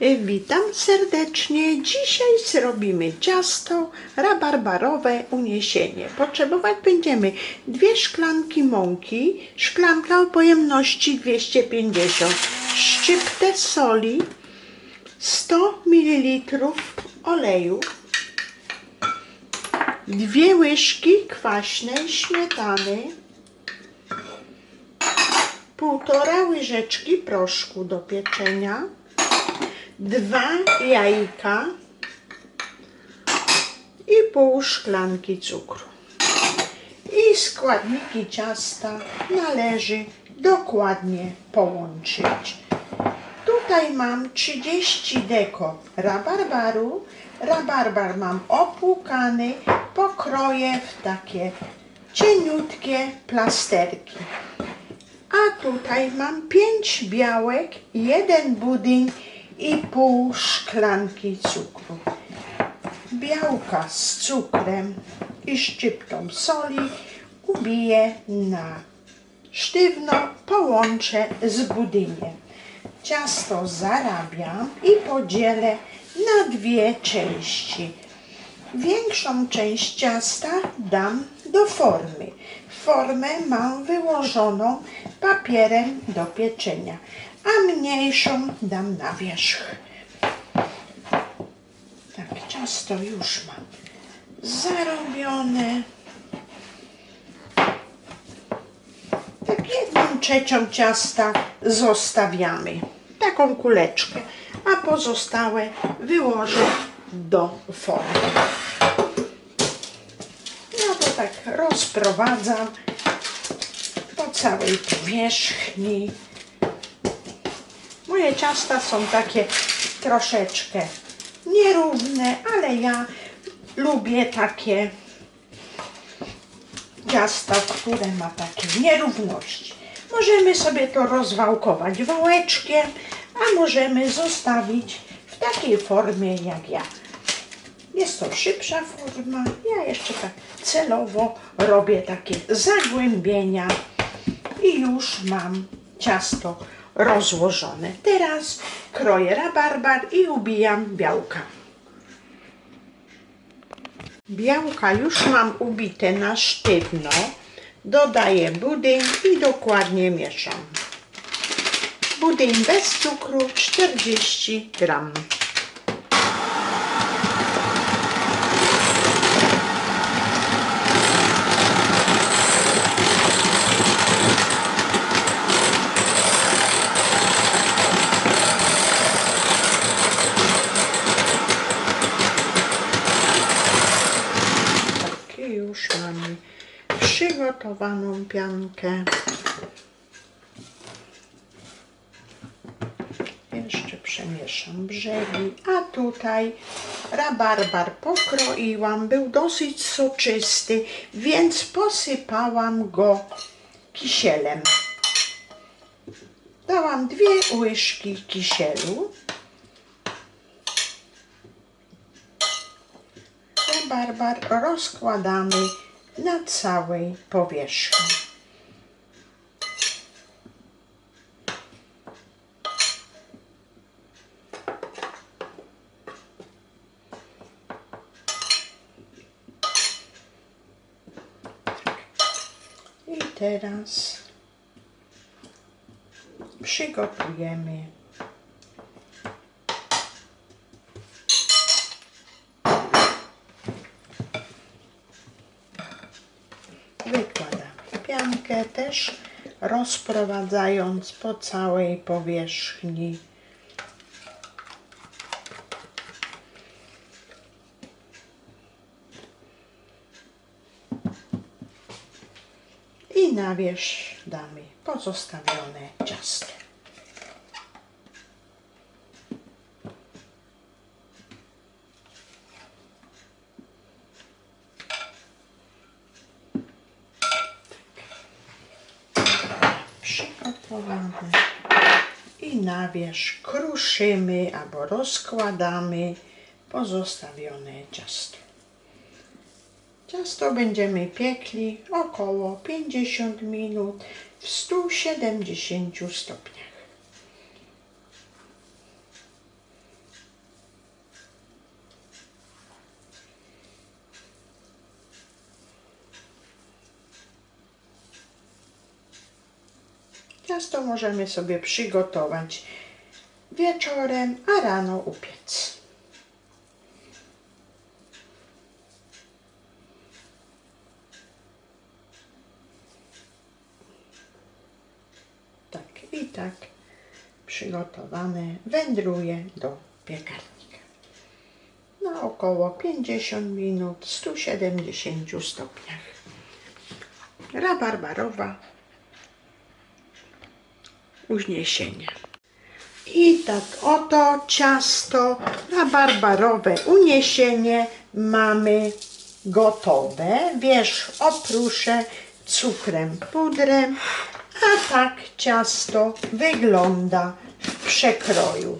Witam serdecznie. Dzisiaj zrobimy ciasto rabarbarowe uniesienie. Potrzebować będziemy dwie szklanki mąki, szklanka o pojemności 250, szczyptę soli, 100 ml oleju, dwie łyżki kwaśnej śmietany, półtora łyżeczki proszku do pieczenia, dwa jajka i pół szklanki cukru. I składniki ciasta należy dokładnie połączyć. Tutaj mam 30 deko rabarbaru. Rabarbar mam opłukany, pokroję w takie cieniutkie plasterki. A tutaj mam pięć białek, jeden budyń i pół szklanki cukru. Białka z cukrem i szczyptą soli ubiję na sztywno, połączę z budyniem. Ciasto zarabiam i podzielę na dwie części. Większą część ciasta dam do formy. Formę mam wyłożoną papierem do pieczenia, a mniejszą dam na wierzch. Tak, ciasto już mam zarobione. Tak jedną trzecią ciasta zostawiamy. Taką kuleczkę, a pozostałe wyłożę do formy. Ja to tak rozprowadzam po całej powierzchni. Moje ciasta są takie troszeczkę nierówne, ale ja lubię takie ciasta, które ma takie nierówności. Możemy sobie to rozwałkować wałeczkiem, a możemy zostawić w takiej formie jak ja. Jest to szybsza forma. Ja jeszcze tak celowo robię takie zagłębienia i już mam ciasto rozłożone. Teraz kroję rabarbar i ubijam białka. Białka już mam ubite na sztywno. Dodaję budyń i dokładnie mieszam. Budyń bez cukru 40 gram. Tak, i już mamy przygotowaną piankę. Jeszcze przemieszam brzegi, a tutaj rabarbar pokroiłam, był dosyć soczysty, więc posypałam go kisielem. Dałam dwie łyżki kisielu. Rabarbar rozkładamy na całej powierzchni. I teraz przygotujemy Wykładam piankę też rozprowadzając po całej powierzchni. I na wierzch damy pozostawione ciasto. I na wierzch kruszymy albo rozkładamy pozostawione ciasto. Ciasto będziemy piekli około 50 minut w 170 stopniach. Ciasto możemy sobie przygotować wieczorem, a rano upiec. Tak i tak przygotowane wędruje do piekarnika. Na około 50 minut, 170 stopniach. Rabarbarowa uniesienie. I tak oto ciasto rabarbarowe uniesienie mamy gotowe. Wierzch opruszę cukrem pudrem, a tak ciasto wygląda w przekroju.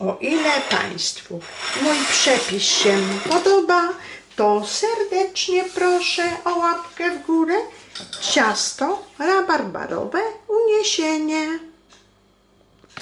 O ile Państwu mój przepis się podoba, to serdecznie proszę o łapkę w górę. Ciasto rabarbarowe uniesienie.